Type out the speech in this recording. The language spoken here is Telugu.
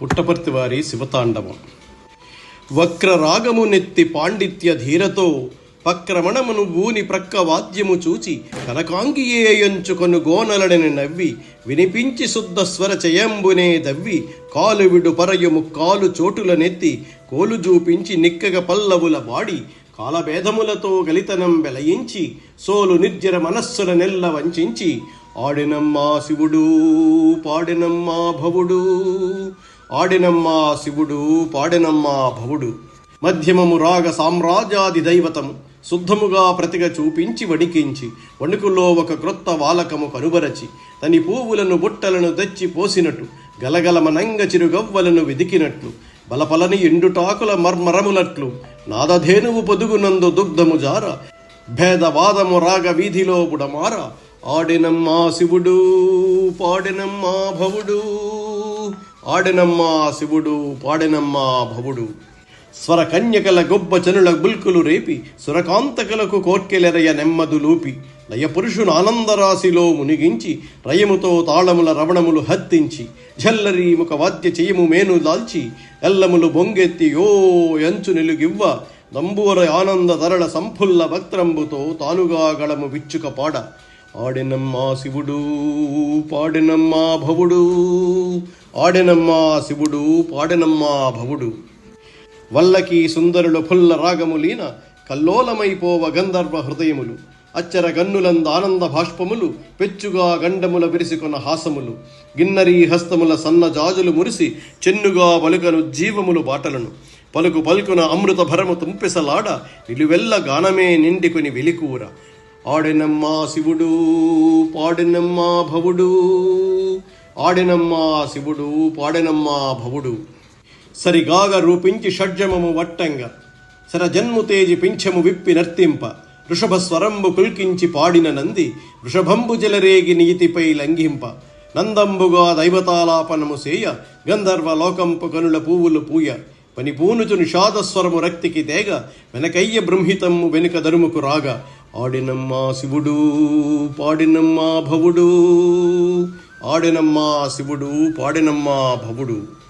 పుట్టపర్తి వారి శివతాండవం. వక్ర రాగము నెత్తి పాండిత్య ధీరతో పక్రమణమును ఊని ప్రక్క వాద్యము చూచి కనకాంగియేయంచుకొను గోనలడని నవ్వి వినిపించి శుద్ధ స్వర చయంబునే దవ్వి కాలువిడు పరయుము కాలు చోటుల నెత్తి కోలు చూపించి నిక్కగ పల్లవుల బాడి కాలభేదములతో గలితనం వెలయించి సోలు నిర్జర మనస్సుల నెల్ల వంచించి ఆడినమ్మా శివుడు పాడినమ్మా భవుడు. ఆడినమ్మా శివుడు పాడినమ్మా భవుడు. మధ్యమము రాగ సామ్రాజ్యాది దైవతము శుద్ధముగా ప్రతిగ చూపించి వణికించి వణుకులో ఒక క్రొత్త వాలకము కనుబరచి తని పువ్వులను బుట్టలను తెచ్చి పోసినట్టు గలగలమనంగ చిరుగవ్వలను వెదికినట్లు బలపలని ఎండుటాకుల మర్మరములట్లు నాదధేనువు పొదుగునందు దుగ్ధము జార భేదవాదము రాగ వీధిలో బుడమార ఆడినమ్మా శివుడు పాడినమ్మా భవుడు. ఆడినమ్మా శివుడు పాడినమ్మా భవుడు. స్వర కన్యకల గొబ్బ చనుల గుల్కులు రేపి సురకాంతకలకు కోర్కెలెరయ నెమ్మదులూపి లయ లయపురుషును ఆనందరాశిలో మునిగించి రయముతో తాళముల రవణములు హత్తించి ఝల్లరి ముఖ వాద్య చెయ్యము మేను దాల్చి ఎల్లములు బొంగెత్తి యో ఎంచు నిలుగివ్వ దంబూర ఆనంద తరళ సంఫుల్ల వక్త్రంబుతో తానుగా గళము విచ్చుక పాడ. ఆడినమ్మా శివుడు పాడినమ్మా భవుడు. ఆడినమ్మా శివుడు పాడినమ్మా భవుడు. వల్లకి సుందరులు ఫుల్ల రాగములీన కల్లోలమైపోవ గంధర్వ హృదయములు. అచ్చర గన్నులంద ఆనంద భాష్పములు పెచ్చుగా గండముల విరిసికొన హాసములు. గిన్నరీ హస్తముల సన్న జాజులు మురిసి చెన్నుగా పలుకను జీవములు బాటలను. పలుకు పలుకున అమృత భరము తుంపెసలాడ నిలువెల్ల గానమే నిండికొని వెలికూర. ఆడినమ్మా శివుడు పాడినమ్మా భవుడు. ఆడినమ్మా శివుడు పాడినమ్మా భవుడు. సరిగాగ రూపించి షడ్జమము వట్టంగా సరజన్ము తేజి పింఛము విప్పి నర్తింప వృషభ స్వరంబు కుల్కించి పాడిన నంది వృషభంబు జలరేగి నీతిపై లంఘింప. నందంబుగా దైవతాలాపనము సేయ గంధర్వ లోకంపు కనుల పువ్వులు పూయ. పని పూనుచు నిషాదస్వరము రక్తికి తేగ వెనకయ్య బృంహితమ్ము వెనుక దరుముకు రాగా. ఆడినమ్మా శివుడు పాడినమ్మా భవుడు. ఆడినమ్మా శివుడు పాడినమ్మా భవుడు.